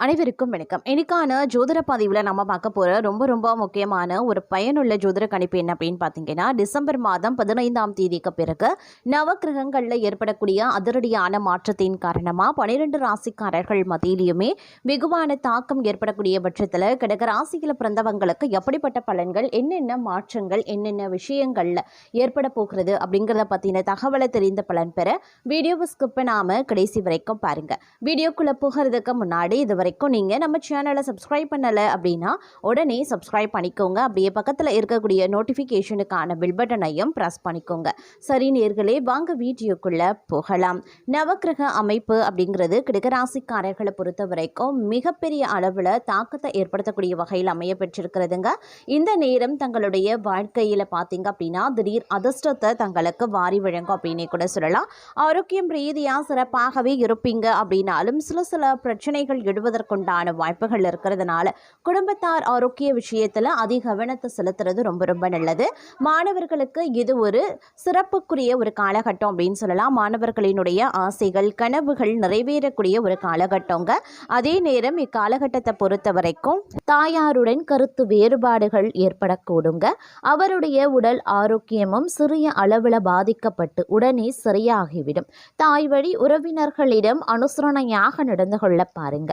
அனைவருக்கும் வணக்கம். எனக்கான ஜோதிட பதிவில் நம்ம பார்க்க போகிற ரொம்ப ரொம்ப முக்கியமான ஒரு பயனுள்ள ஜோதிட கணிப்பு என்ன அப்படின்னு பார்த்தீங்கன்னா டிசம்பர் மாதம் பதினைந்தாம் தேதிக்கு பிறகு நவக்கிரகங்களில் ஏற்படக்கூடிய அதிரடியான மாற்றத்தின் காரணமாக பன்னிரெண்டு ராசிக்காரர்கள் மத்தியிலையுமே வெகுவான தாக்கம் ஏற்படக்கூடிய பட்சத்தில் கிடக்க ராசியில் பிறந்தவங்களுக்கு எப்படிப்பட்ட பலன்கள் என்னென்ன மாற்றங்கள் என்னென்ன விஷயங்களில் ஏற்பட போகிறது அப்படிங்கிறத பற்றின தகவலை தெரிந்த பலன் பெற வீடியோவை ஸ்கிப் பண்ணாமல் கடைசி வரைக்கும் பாருங்கள் வீடியோக்குள்ளே போகிறதுக்கு முன்னாடி இதுவரை வரைக்கும் நீங்கள் நம்ம சேனலை சப்ஸ்கிரைப் பண்ணலை அப்படின்னா உடனே சப்ஸ்கிரைப் பண்ணிக்கோங்க. அப்படியே பக்கத்தில் இருக்கக்கூடிய நோட்டிஃபிகேஷனுக்கான பில் பட்டனையும் ப்ரெஸ் பண்ணிக்கோங்க. சரி நேர்களே வாங்க வீடியோக்குள்ளே போகலாம். நவக்கிரக அமைப்பு அப்படிங்கிறது கிடகராசிக்காரர்களை பொறுத்த வரைக்கும் மிகப்பெரிய அளவில் தாக்கத்தை ஏற்படுத்தக்கூடிய வகையில் அமைய பெற்றிருக்கிறதுங்க. இந்த நேரம் தங்களுடைய வாழ்க்கையில் பார்த்தீங்க அப்படின்னா திடீர் அதிர்ஷ்டத்தை தங்களுக்கு வாரி வழங்கும் அப்படின்னே கூட சொல்லலாம். ஆரோக்கியம் ரீதியாக சிறப்பாகவே இருப்பீங்க அப்படின்னாலும் சில சில பிரச்சனைகள் எழுவதற்குண்டான வாய்ப்புகள் இருக்கிறதுனால குடும்பத்தார் ஆரோக்கிய விஷயத்தில் அதிக கவனத்தை செலுத்துறது ரொம்ப ரொம்ப நல்லது. மாணவர்களுக்கு இது ஒரு சிறப்புக்குரிய ஒரு காலகட்டம் அப்படின்னு சொல்லலாம். மாணவர்களினுடைய ஆசைகள் கனவுகள் நிறைவேறக்கூடிய ஒரு காலகட்டங்க. அதே நேரம் இக்காலகட்டத்தை பொறுத்த வரைக்கும் தாயாருடன் கருத்து வேறுபாடுகள் ஏற்படக்கூடுங்க. அவருடைய உடல் ஆரோக்கியமும் சிறிய அளவில் பாதிக்கப்பட்டு உடனே சரியாகிவிடும். தாய் வழி உறவினர்களிடம் அனுசரணையாக நடந்து கொள்ள பாருங்க.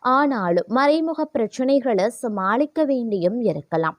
ஆனாலும் மறைமுக பிரச்சனைகளை சமாளிக்க வேண்டியும் இருக்கலாம்.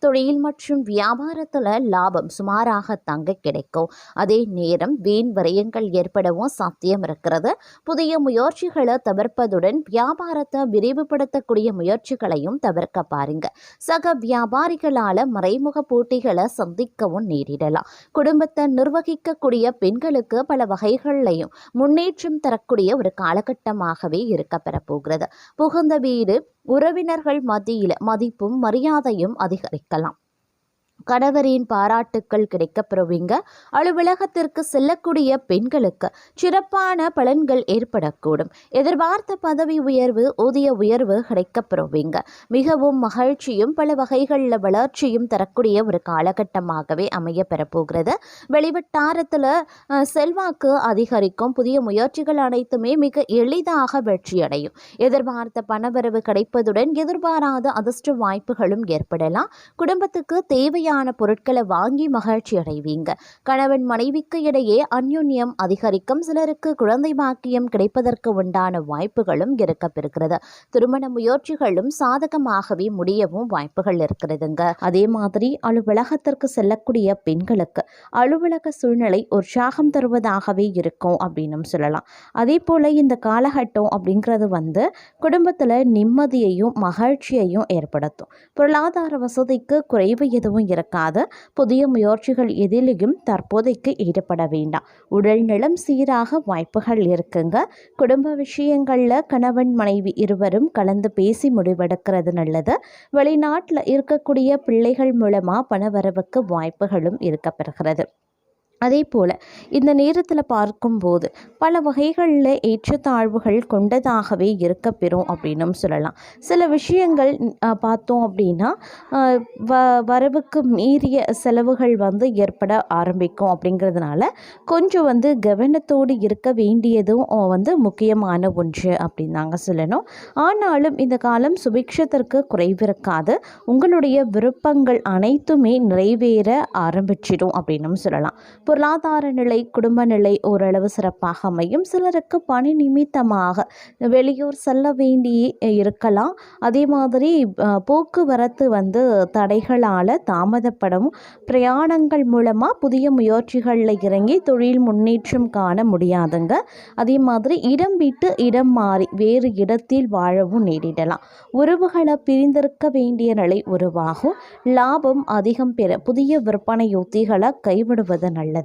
தொழில் மற்றும் வியாபாரத்தில் லாபம் சுமாராக தங்க கிடைக்கும். அதே நேரம் வீண் விரயங்கள் ஏற்படவும் சாத்தியம் இருக்கிறது. புதிய முயற்சிகளை தவிர்ப்பதுடன் வியாபாரத்தை விரிவுபடுத்தக்கூடிய முயற்சிகளையும் தவிர்க்க பாருங்க. சக வியாபாரிகளால் மறைமுக போட்டிகளை சந்திக்கவும் நேரிடலாம். குடும்பத்தை நிர்வகிக்கக்கூடிய பெண்களுக்கு பல வகைகள்லையும் முன்னேற்றம் தரக்கூடிய ஒரு காலகட்டமாகவே இருக்க பெறப்போகிறது புகுந்த வீடு உறவினர்கள் மத்தியில் மதிப்பும் மரியாதையும் அதிகரிக்கலாம். கணவரின் பாராட்டுக்கள் கிடைக்கப்பெறுவீங்க. அலுவலகத்திற்கு செல்லக்கூடிய பெண்களுக்கு சிறப்பான பலன்கள் ஏற்படக்கூடும். எதிர்பார்த்த பதவி உயர்வு ஊதிய உயர்வு கிடைக்கப்பெறுவீங்க. மிகவும் மகிழ்ச்சியும் பல வகைகளில் வளர்ச்சியும் தரக்கூடிய ஒரு காலகட்டமாகவே அமைய பெறப்போகிறது. வெளிவட்டாரத்தில் செல்வாக்கு அதிகரிக்கும். புதிய முயற்சிகள் அனைத்துமே மிக எளிதாக வெற்றியடையும். எதிர்பார்த்த பணவரவு கிடைப்பதுடன் எதிர்பாராத அதிர்ஷ்ட வாய்ப்புகளும் ஏற்படலாம். குடும்பத்துக்கு தேவையான தேவையான பொருட்களை வாங்கி மகிழ்ச்சி அடைவீங்க. கணவன் மனைவிக்கு இடையே அந்யுன்யம் அதிகரிக்கும். சிலருக்கு குழந்தை பாக்கியம் கிடைப்பதற்கு உண்டான வாய்ப்புகளும் இருக்கப்பெறுகிறது திருமண முயற்சிகளும் சாதகமாகவே முடியவும் வாய்ப்புகள் இருக்கிறதுங்க. அதே மாதிரி அலுவலகத்திற்கு செல்லக்கூடிய பெண்களுக்கு அலுவலக சூழ்நிலை உற்சாகம் தருவதாகவே இருக்கும் அப்படின்னும் சொல்லலாம். அதே போல் இந்த காலகட்டம் அப்படிங்கிறது வந்து குடும்பத்தில் நிம்மதியையும் மகிழ்ச்சியையும் ஏற்படுத்தும். பொருளாதார வசதிக்கு குறைவு எதுவும் இருக்காது புதிய முயற்சிகள் எதிலையும் தற்போதைக்கு ஈடுபட வேண்டாம். உடல் நலம் சீராக வாய்ப்புகள் இருக்குங்க. குடும்ப விஷயங்களில் கணவன் மனைவி இருவரும் கலந்து பேசி முடிவெடுக்கிறது நல்லது. வெளிநாட்டில் இருக்கக்கூடிய பிள்ளைகள் மூலமாக பணவரவுக்கு வாய்ப்புகளும் இருக்கப்பெறுகிறது. அதே போல் இந்த நேரத்தில் பார்க்கும்போது பல வகைகளில் ஏற்றத்தாழ்வுகள் கொண்டதாகவே இருக்கப்பெறும் அப்படின்னும் சொல்லலாம். சில விஷயங்கள் பார்த்தோம் அப்படின்னா வ வரவுக்கு மீறிய செலவுகள் வந்து ஏற்பட ஆரம்பிக்கும் அப்படிங்கிறதுனால கொஞ்சம் வந்து கவனத்தோடு இருக்க வேண்டியதும் வந்து முக்கியமான ஒன்று அப்படின்னு நாங்கள் சொல்லணும். ஆனாலும் இந்த காலம் சுபிக்ஷத்திற்கு குறைவிருக்காது உங்களுடைய விருப்பங்கள் அனைத்துமே நிறைவேற ஆரம்பிச்சிடும் அப்படின்னும் சொல்லலாம். பொருளாதார நிலை குடும்ப நிலை ஓரளவு சிறப்பாக அமையும். சிலருக்கு பணி நிமித்தமாக வெளியூர் செல்ல வேண்டி இருக்கலாம். அதே மாதிரி போக்குவரத்து வந்து தடைகளால் தாமதப்படும். பிரயாணங்கள் மூலமாக புதிய முயற்சிகளில் இறங்கி தொழில் முன்னேற்றம் காண முடியாதுங்க. அதே மாதிரி இடம் விட்டு இடம் மாறி வேறு இடத்தில் வாழவும் நேரிடலாம். உறவுகளை பிரிந்திருக்க வேண்டிய நிலை உருவாகும். லாபம் அதிகம் பெற புதிய விற்பனை யுத்திகளை கைவிடுவது நல்லது.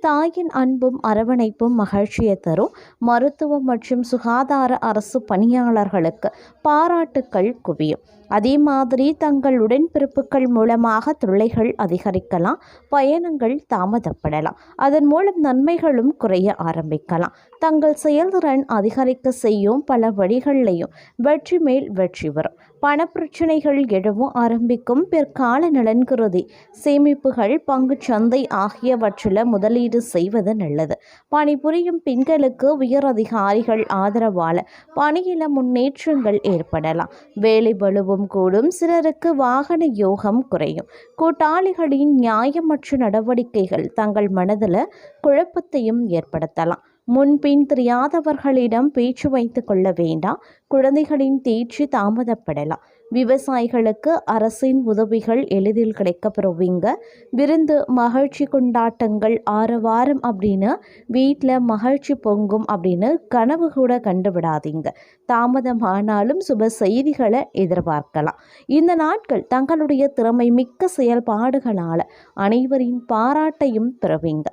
தாயின் அன்பும் அரவணைப்பும் மகிழ்ச்சியை தரும். மருத்துவம் மற்றும் சுகாதார அரசு பணியாளர்களுக்கு பாராட்டுக்கள் குவியும். அதே மாதிரி தங்கள் உடன்பிறப்புகள் மூலமாக தொல்லைகள் அதிகரிக்கலாம் பயணங்கள் தாமதப்படலாம். அதன் மூலம் நன்மைகளும் குறைய ஆரம்பிக்கலாம். தங்கள் செயல்திறன் அதிகரிக்க செய்யும் பல வழிகள்லையும் வெற்றி மேல் வெற்றி வரும். பணப்பிரச்சனைகள் எழவும் ஆரம்பிக்கும் பிற்கால நலன் கருதி சேமிப்புகள் பங்குச் சந்தை ஆகியவற்றில் முதலீடு செய்வது நல்லது. பணிபுரியும் பெண்களுக்கு உயர் அதிகாரிகள் ஆதரவால் பணியில முன்னேற்றங்கள் ஏற்படலாம். வேலை வலுவும் கூடும் சிலருக்கு வாகன யோகம் குறையும். கூட்டாளிகளின் நியாயமற்ற நடவடிக்கைகள் தங்கள் மனதில் குழப்பத்தையும் ஏற்படுத்தலாம். முன்பின் தெரியாதவர்களிடம் பேச்சு வைத்து கொள்ள வேண்டாம். குழந்தைகளின் தேர்ச்சி தாமதப்படலாம். விவசாயிகளுக்கு அரசின் உதவிகள் எளிதில் கிடைக்கப்பெறுவீங்க. விருந்து மகிழ்ச்சி கொண்டாட்டங்கள் ஆரவாரம் அப்படின்னு வீட்டில் மகிழ்ச்சி பொங்கும் அப்படின்னு கனவு கூட கண்டுவிடாதீங்க. தாமதமானாலும் சுப செய்திகளை எதிர்பார்க்கலாம். இந்த நாட்கள் தங்களுடைய திறமை மிக்க செயல்பாடுகளால் அனைவரின் பாராட்டையும் பெறுவீங்க.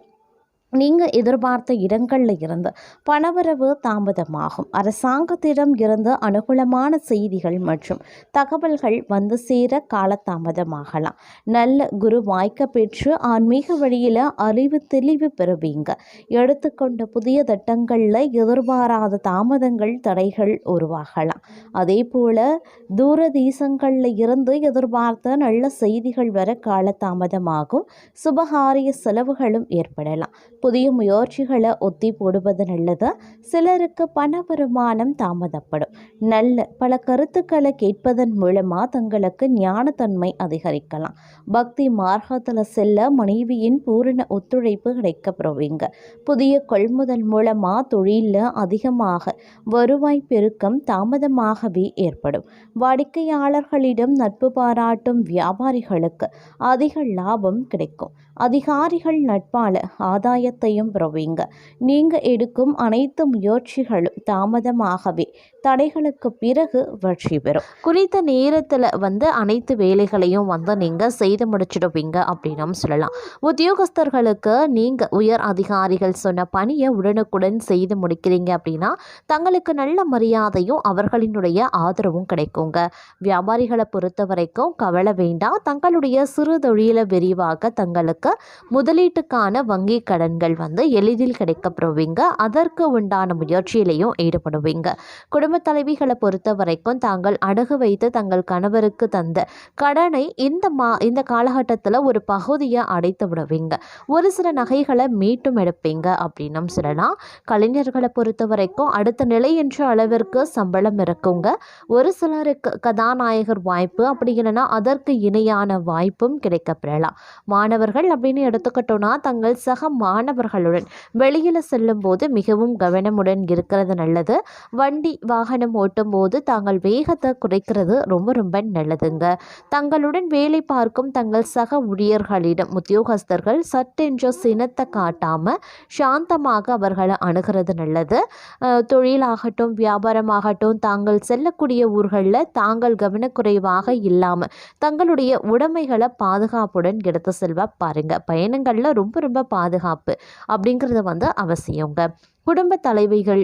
நீங்கள் எதிர்பார்த்த இடங்களில் இருந்து பணவரவு தாமதமாகும். அரசாங்கத்திடம் இருந்து அனுகூலமான செய்திகள் மற்றும் தகவல்கள் வந்து சேர காலதாமதமாகலாம். நல்ல குரு வாய்க்க பெற்று ஆன்மீக வழியில் அறிவு தெளிவு பெறுவீங்க. எடுத்துக்கொண்ட புதிய திட்டங்களில் எதிர்பாராத தாமதங்கள் தடைகள் உருவாகலாம். அதே போல் தூர தேசங்களில் இருந்து எதிர்பார்த்த நல்ல செய்திகள் வர காலதாமதமாகும். சுபகாரிய செலவுகளும் ஏற்படலாம். புதிய முயற்சிகளை ஒத்தி போடுவது நல்லது. சிலருக்கு பண வருமானம் தாமதப்படும். நல்ல பல கருத்துக்களை கேட்பதன் மூலமாக தங்களுக்கு ஞானத்தன்மை அதிகரிக்கலாம். பக்தி மார்க்கத்தில் செல்ல மனைவியின் பூரண ஒத்துழைப்பு கிடைக்கப்படுவீங்க புதிய கொள்முதல் மூலமாக தொழிலில் அதிகமாக வருவாய் பெருக்கம் தாமதமாகவே ஏற்படும். வாடிக்கையாளர்களிடம் நட்பு பாராட்டும் வியாபாரிகளுக்கு அதிக லாபம் கிடைக்கும். அதிகாரிகள் நட்பால ஆதாயத்தையும் பெறுவீங்க நீங்கள் எடுக்கும் அனைத்து முயற்சிகளும் தாமதமாகவே தடைகளுக்கு பிறகு வெற்றி பெறும். குறித்த நேரத்தில் வந்து அனைத்து வேலைகளையும் வந்து நீங்கள் செய்து முடிச்சிடுவீங்க அப்படின்னு சொல்லலாம். உத்தியோகஸ்தர்களுக்கு நீங்கள் உயர் அதிகாரிகள் சொன்ன பணியை உடனுக்குடன் செய்து முடிக்கிறீங்க அப்படின்னா தங்களுக்கு நல்ல மரியாதையும் அவர்களினுடைய ஆதரவும் கிடைக்குங்க. வியாபாரிகளை பொறுத்த வரைக்கும் கவலை வேண்டாம். தங்களுடைய சிறு தொழிலை விரிவாக தங்களுக்கு பிறகு முதலீட்டுக்கான வங்கி கடன்கள் வந்து எளிதில் கிடைக்கப்படுவீங்க. அதற்கு உண்டான முயற்சியிலையும் ஈடுபடுவீங்க. குடும்ப தலைவிகளை பொறுத்த வரைக்கும் தாங்கள் அடகு வைத்து தங்கள் கணவருக்கு தந்த கடனை இந்த மா இந்த காலகட்டத்தில் ஒரு பகுதியை அடைத்து விடுவீங்க. ஒரு சில நகைகளை மீட்டும் எடுப்பீங்க அப்படின்னும் சொல்லலாம். கலைஞர்களை பொறுத்த வரைக்கும் அடுத்த நிலை என்ற அளவிற்கு சம்பளம் இருக்குங்க. ஒரு சிலருக்கு கதாநாயகர் வாய்ப்பு அப்படி இல்லைன்னா அதற்கு இணையான வாய்ப்பும் கிடைக்கப்பெறலாம். மாணவர்கள் அப்படின்னு எடுத்துக்கிட்டோன்னா தங்கள் சக மாணவர்களுடன் வெளியில் செல்லும்போது மிகவும் கவனமுடன் இருக்கிறது நல்லது. வண்டி வாகனம் ஓட்டும் போது தாங்கள் வேகத்தை குறைக்கிறது ரொம்ப ரொம்ப நல்லதுங்க. தங்களுடன் வேலை பார்க்கும் தங்கள் சக ஊழியர்களிடம் உத்தியோகஸ்தர்கள் சட்டென்ற சினத்தை காட்டாமல் சாந்தமாக அவர்களை அணுகிறது நல்லது. தொழிலாகட்டும் வியாபாரமாகட்டும் தாங்கள் செல்லக்கூடிய ஊர்களில் தாங்கள் கவனக்குறைவாக இல்லாமல் தங்களுடைய உடைமைகளை பாதுகாப்புடன் எடுத்து செல்வ பாருங்கள் பாருங்க பயணங்களில் ரொம்ப ரொம்ப பாதுகாப்பு அப்படிங்கிறது வந்து அவசியங்க குடும்ப தலைவிகள்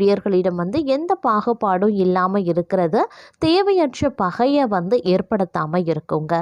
ஊழியர்களிடம் வந்து எந்த பாகுபாடும் இல்லாமல் இருக்கிறது. தேவையற்ற பகையை வந்து ஏற்படுத்தாமல் இருக்குங்க.